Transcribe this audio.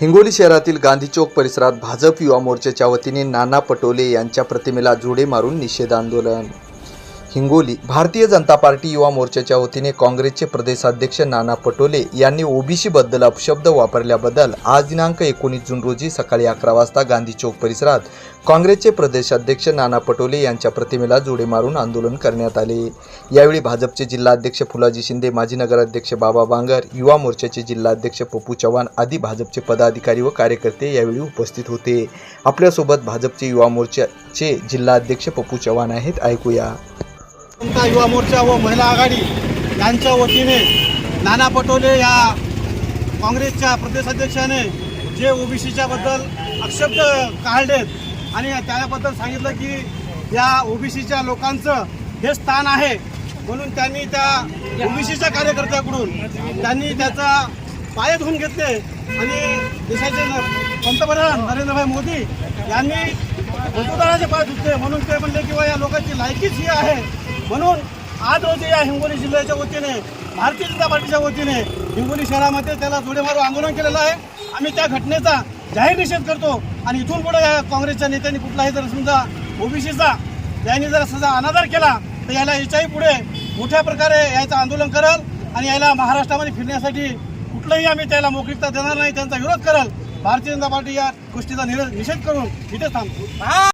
हिंगोली शहरातील गांधी चौक परिसरात भाजप युवा मोर्चाच्या वतीने नाना पटोले यांच्या प्रतिमेला जुडे मारून निषेध आंदोलन हिंगोली भारतीय जनता पार्टी युवा मोर्चाच्या वतीने काँग्रेसचे प्रदेशाध्यक्ष नाना पटोले यांनी ओबीसी बद्दल अपशब्द वापरल्याबद्दल आज दिनांक एकोणीस जून रोजी सकाळी अकरा वाजता गांधी चौक परिसरात काँग्रेसचे प्रदेशाध्यक्ष नाना पटोले यांच्या प्रतिमेला जोडे मारून आंदोलन करण्यात आले. यावेळी भाजपचे जिल्हाध्यक्ष फुलाजी शिंदे माजी नगराध्यक्ष बाबा बांगर युवा मोर्चाचे जिल्हाध्यक्ष पप्पू चव्हाण आदी भाजपचे पदाधिकारी व कार्यकर्ते यावेळी उपस्थित होते. आपल्यासोबत भाजपचे युवा मोर्चाचे जिल्हाध्यक्ष पप्पू चव्हाण आहेत. ऐकूया. जनता युवा मोर्चा व महिला आघाडी यांच्या वतीने नाना पटोले या काँग्रेसच्या प्रदेशाध्यक्षाने जे ओबीसीच्या बद्दल अक्षब्द काढलेत आणि त्याबद्दल सांगितलं की या ओबीसीच्या लोकांचं हे स्थान आहे म्हणून त्यांनी त्या ओबीसीच्या कार्यकर्त्याकडून त्यांनी त्याचा पाय धुवून घेतले आणि देशाचे पंतप्रधान नरेंद्रभाई मोदी यांनी मतदाराचे पाय धुतले म्हणून ते म्हणले किंवा या लोकांची लायकीच ही आहे. म्हणून आज रोजी या हिंगोली जिल्ह्याच्या वतीने भारतीय जनता पार्टीच्या वतीने हिंगोली शहरामध्ये त्याला जोडे मारू आंदोलन केलेलं आहे. आम्ही त्या घटनेचा जाहीर निषेध करतो आणि इथून पुढे या काँग्रेसच्या नेत्यांनी कुठलाही जर समजा ओबीसीचा यांनी जर समजा अनादर केला तर याला याच्याही पुढे मोठ्या प्रकारे याचं आंदोलन करल आणि याला महाराष्ट्रामध्ये फिरण्यासाठी कुठलंही आम्ही त्याला मोकळीकता देणार नाही त्यांचा विरोध करल. भारतीय जनता पार्टी या गोष्टीचा निषेध करून इथे थांबतो.